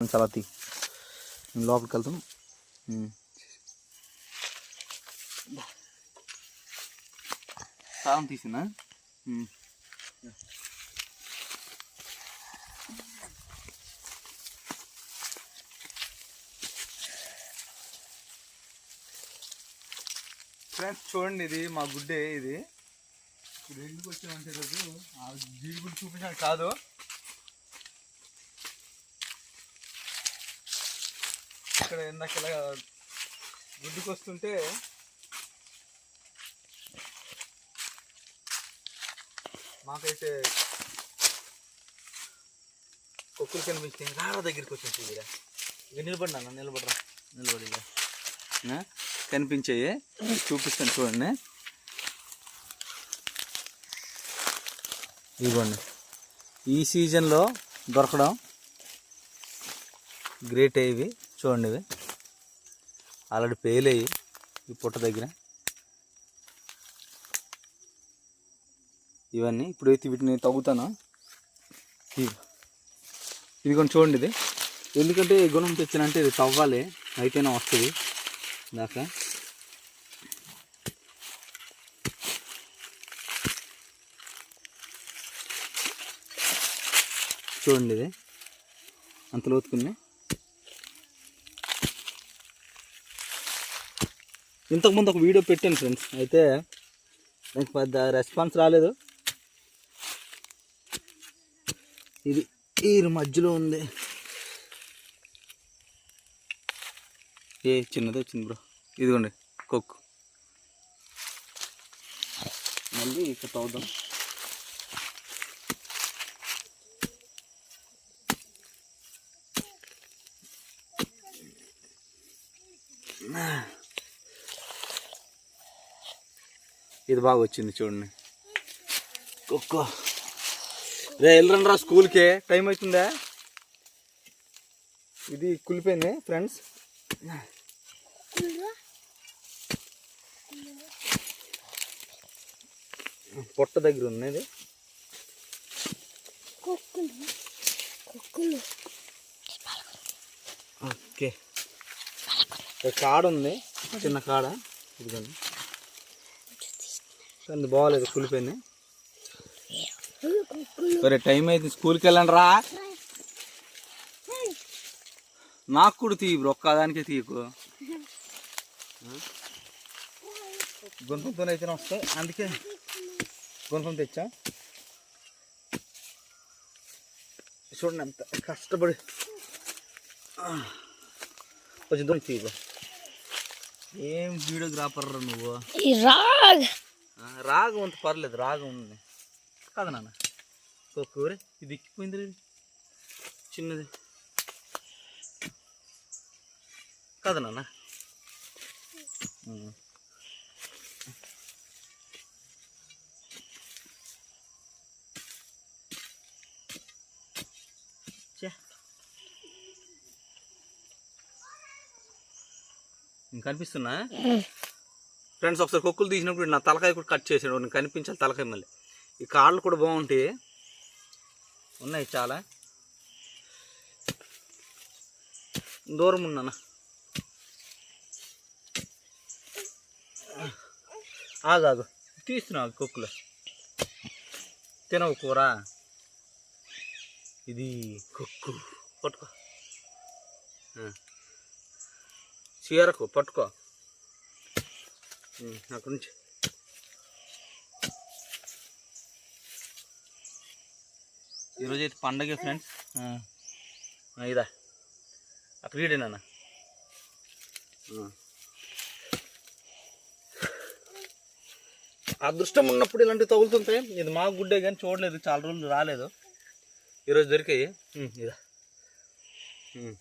చాలా తీ. లోపలికి వెళ్తాం ఉమ్. తాళం తీసిందా? ఫ్రెండ్స్ చూడండి ఇది మా గుడ్డే ఇది. ఇప్పుడు ఎందుకు వచ్చామంటే రోజు ఆ జీడి గుడి చూపించాను కాదు. ఇక్కడ నాకు ఇలా గుడ్డుకు వస్తుంటే మాకైతే కుక్కలు కనిపించింది రారా దగ్గరికి వచ్చింది ఇక ఇక నిలబడినా నిలబడరా? నిలబడి ఇక. కనిపించాయి? చూపిస్తాను చూడండి. ఇవ్వండి ఈ సీజన్లో దొరకడం గ్రేట్ అయ్యేవి చూడండి ఇవి ఆల్రెడీ పేలయ్యి ఈ పుట్ట దగ్గర. ఇవన్నీ ఇప్పుడైతే వీటిని తగ్గుతాను ఇది ఇదిగోండి చూడండి ఇది. ఎందుకంటే గుణం తెచ్చినంటే ఇది తవ్వాలి. అయితేనే వస్తుంది. దాకా. చూడండి ఇది. అంత లోతుకున్నాయి. ఇంతకుముందు ఒక వీడియో పెట్టాను ఫ్రెండ్స్ అయితే నాకు పెద్ద రెస్పాన్స్ రాలేదు. ఇది ఈ మధ్యలో ఉంది. ఏ చిన్నది వచ్చింది బ్రో ఇదిగోండి కొక్కు మళ్ళీ ఇక్కడ తవ్వుదాం ఇది బాగా వచ్చింది చూడండి. ఒక్కో. రే వెళ్ళరండి రా స్కూల్కి. టైం అవుతుందా? ఇది కులిపోయింది ఫ్రెండ్స్. పొట్ట దగ్గర ఉంది ఇది. ఓకే. కాడ ఉంది చిన్న కాడ. ఇదిగోండి. కానీ బాగాలేదు కులిపోయింది సరే టైం అయితే స్కూల్కి వెళ్ళండి రా. నాకు కూడా తీయి బ్రో ఒక్కదానికే తీయకు. గుంతంతో అయితే వస్తాయి. అందుకే గుంతం తెచ్చా? చూడండి ఎంత కష్టపడి. కొంచెం దూరం తీయి ఏం వీడియోగ్రాఫర్ రా నువ్వు? ఈ రాగం అంత పర్లేదు రాగం ఉంది. కాదు నాన్న. కూర ఇది ఎక్కిపోయింది రే. చిన్నది. కాదు నాన్న. ఇంకా కనిపిస్తున్నా ఫ్రెండ్స్ ఒకసారి కొక్కులు తీసినప్పుడు నా తలకాయ కూడా కట్ చేసాడు నేను కనిపించాలి తలకాయ మళ్ళీ. ఈ కాళ్ళు కూడా బాగుంటాయి ఉన్నాయి చాలా. దూరం ఉన్నానా ఆగాగు తీస్తున్నావు కుక్కలు. తినవు కూర. ఇది కుక్కు. పట్టుకో. చీరకు పట్టుకో. అక్కడి నుంచి. ఈరోజు అయితే పండగ ఫ్రెండ్స్. ఇదా. అక్కడ ఈడేనా అదృష్టం ఉన్నప్పుడు ఇలాంటివి తగులుతుంటాయి? ఇది మా గుడ్డే కానీ చూడలేదు చాలా రోజులు రాలేదు. ఈరోజు దొరికాయి. ఇదా. ఉమ్.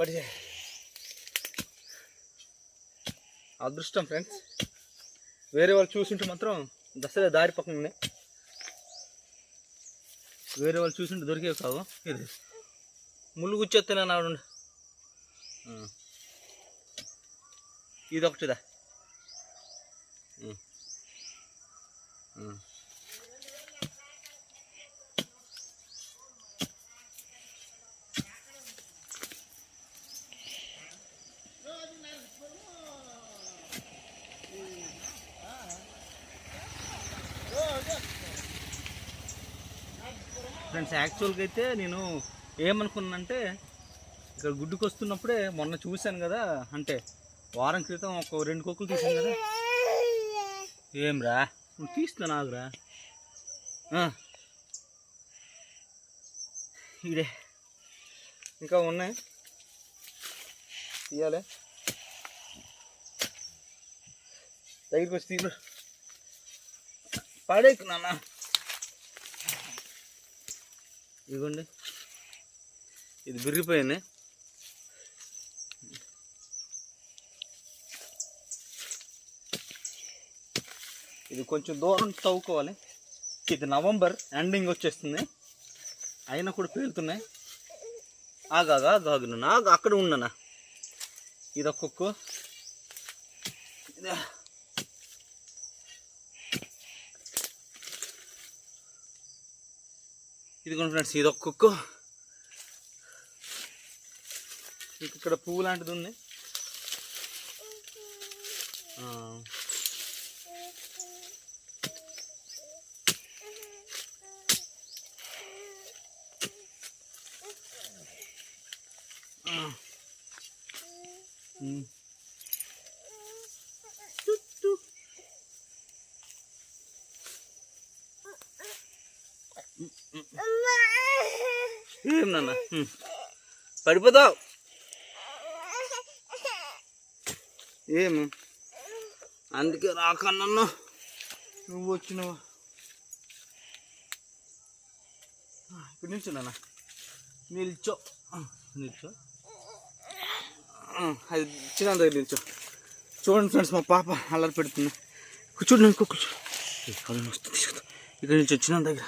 పడిచే అదృష్టం ఫ్రెండ్స్. వేరే వాళ్ళు చూసుంటే మాత్రం దసరా దారి పక్కన ఉన్నాయి వేరే వాళ్ళు చూసుంటే దొరికేవి కావు. ఇది ముళ్ళు గుచ్చేస్తేనే ఆవిడ ఇది ఒకటిదా ఫ్రెండ్స్ యాక్చువల్గా అయితే నేను ఏమనుకున్నానంటే ఇక్కడ గుడ్డుకు వస్తున్నప్పుడే మొన్న చూశాను కదా అంటే వారం క్రితం ఒక రెండు కుక్కలు తీసాను కదా. ఏం రా నువ్వు తీస్తున్నా నాకురా ఇదే. ఇంకా ఉన్నాయి. తీయాలి. దగ్గరికి వచ్చి తీరు పడేకు నాన్న. ఇదిగోండి. ఇది బిరిగిపోయింది ఇది కొంచెం దూరం తవ్వుకోవాలి. ఇది నవంబర్ ఎండింగ్ వచ్చేస్తుంది. అయినా కూడా పేలుతున్నాయి. ఆగాగా ఆగు నాన్న ఆగు అక్కడ ఉండనా? ఇది ఒక్కొక్క ఇది ఇదిగోండి ఫ్రెండ్స్ ఇది ఒక్కొక్క ఇక్కడ పువ్వు లాంటిది ఉంది. ఆ. ఏం నాన్న? పడిపోతావు. ఏమి? అందుకే రాకన్నా నువ్వు వచ్చినావా? ఇప్పుడు నిల్చో నాన్న. నిల్చో. నిల్చో. అది చిన్న దగ్గర నిల్చో. చూడండి ఫ్రెండ్స్ మా పాప అల్లరి పెడుతుంది. కూర్చోండి కూర్చో. ఇక్కడ వస్తుంది ఇక్కడ నుంచి వచ్చిన దగ్గర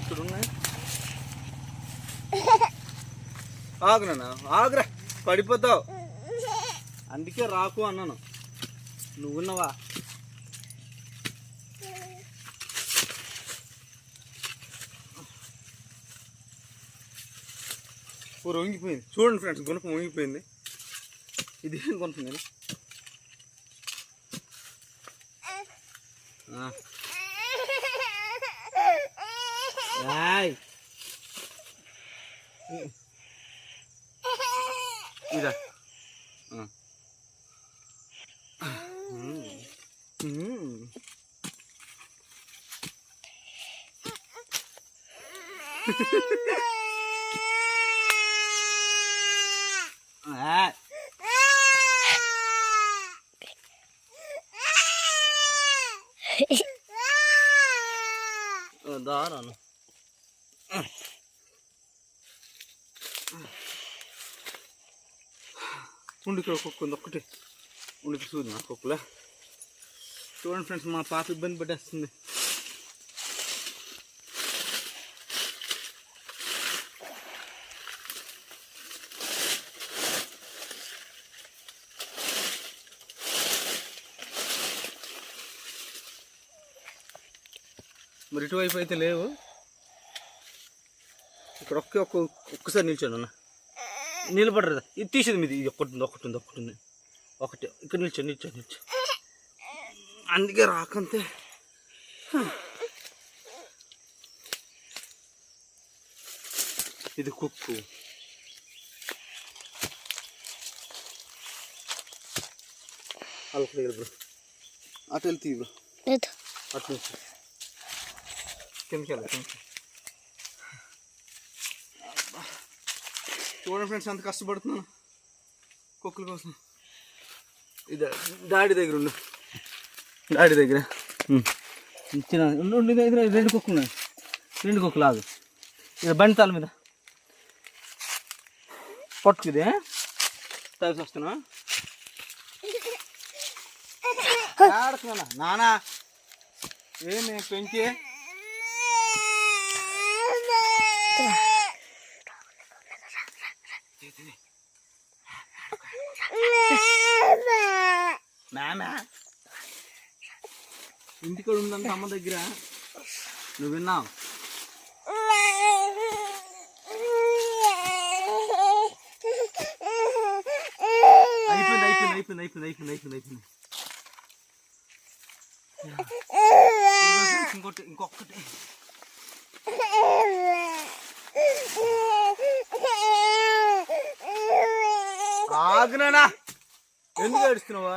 ఇక్కడ ఉన్నాయి ఆగునా ఆగురా పడిపోతావు. అందుకే రాకు అన్నాను. నువ్వున్నావా? ఊరు వంగిపోయింది చూడండి ఫ్రెండ్స్ గుణపం వంగిపోయింది ఇది ఏం గుణపం నేను ఆ. ఏయ్. ఇదా ఆ. మ్మ్. మ్మ్. ఏయ్. దారాను ఉండి ఇక్కడ కుక్క ఉంది ఒక్కటి ఉండి ఇక్కడ చూడు నా కుక్కలా చూడండి ఫ్రెండ్స్ మా పాప ఇబ్బంది పెట్టేస్తుంది మరి ఇటువైపు అయితే లేవు. ఇక్కడ ఒక్క ఒక్క ఒక్కసారి నిల్చోండి అన్న. నిలబడరా? ఇది తీసేది మీది. ఇది ఒక్కటి ఉంది ఒకటి ఉంది ఒకటి ఉంది. ఒకటి. ఇక్కడ నిల్చో నిల్చో నిల్చో. అందుకే రాకంతే. ఇది కుక్కు. దగ్గర బ్రో. అటు వెళ్తీ బ్రో. అటు నుంచి. కిందకి వెళ్ళి కిందకి. చూడండి ఫ్రెండ్స్ ఎంత కష్టపడుతున్నాను కుక్కల కోసం. ఇది డాడీ దగ్గర ఉండు. డాడీ దగ్గర. ఇచ్చిన ఉండు ఉండు, దగ్గర రెండు ఉన్నాయి. రెండు కుక్కలు ఆగు. ఇది బండి తాల మీద. పట్టుకుదే. తాగి వస్తున్నా. ఆడుతున్నా నానా. ఏమి పెంచి? మ్యామా ఇంటికడు ఉందంట అమ్మ దగ్గర. నువ్వు విన్నావు? ఇంకోటి ఇంకొకటి ఆగ్నా ఎందుకు ఏడుస్తున్నావా?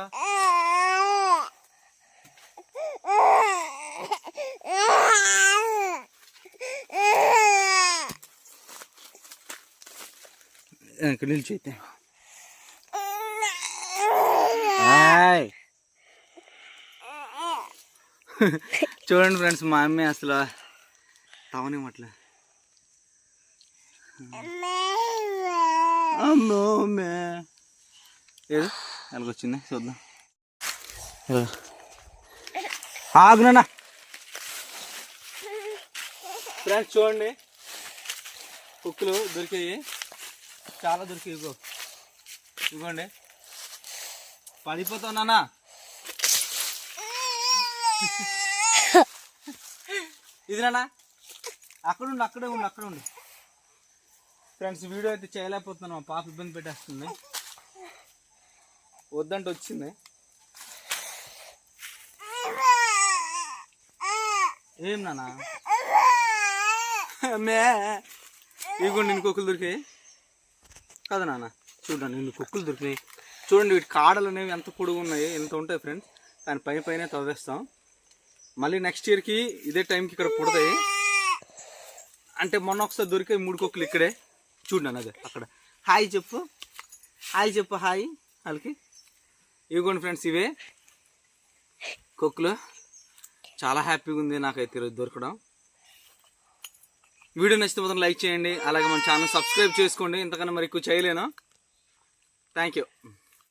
ఇక్కడ నిలిచి అయితే హాయ్ చూడండి ఫ్రెండ్స్ మా అమ్మ అసలు తవనివ్వట్లే. అమ్మో మే ఏది? ఎలాగొచ్చింది చూద్దాం. ఆగునా ఫ్రెండ్స్ చూడండి. కుక్కలు దొరికాయి. చాలా దొరికాయి ఇగో ఇవ్వండి. పడిపోతావు నాన్న. ఇది నాన్న. అక్కడ ఉండు అక్కడే ఉండు అక్కడ ఉండు. ఫ్రెండ్స్ వీడియో అయితే చేయలేకపోతున్నాను. మా పాప ఇబ్బంది పెట్టేస్తుంది. వద్దంటే వచ్చింది. ఏం నాన్న? మే. నిన్ను కుక్కలు దొరికాయి. కదా నాన్న. చూడండి నిన్ను కుక్కలు దొరికినాయి. చూడండి వీటి కాడలు అనేవి ఎంత పొడుగు ఉన్నాయి ఎంత ఉంటాయి ఫ్రెండ్స్ దాని పైన పైన తవ్వేస్తాం. మళ్ళీ నెక్స్ట్ ఇయర్కి ఇదే టైంకి ఇక్కడ పుడతాయి. అంటే మొన్న ఒకసారి దొరికాయి మూడు కుక్కలు ఇక్కడే. చూడండి అదే అక్కడ. హాయ్ చెప్పు. హాయ్ చెప్పు హాయ్ వాళ్ళకి. ఇవ్వండి ఫ్రెండ్స్ ఇవే. కుక్కలు. చాలా హ్యాపీగా ఉంది నాకైతే ఈరోజు దొరకడం. వీడియో నచ్చితే మాత్రం లైక్ చేయండి. అలాగే మన ఛానల్ సబ్స్క్రైబ్ చేసుకోండి. ఇంతకన్నా మరి ఎక్కువ చేయలేను? Thank you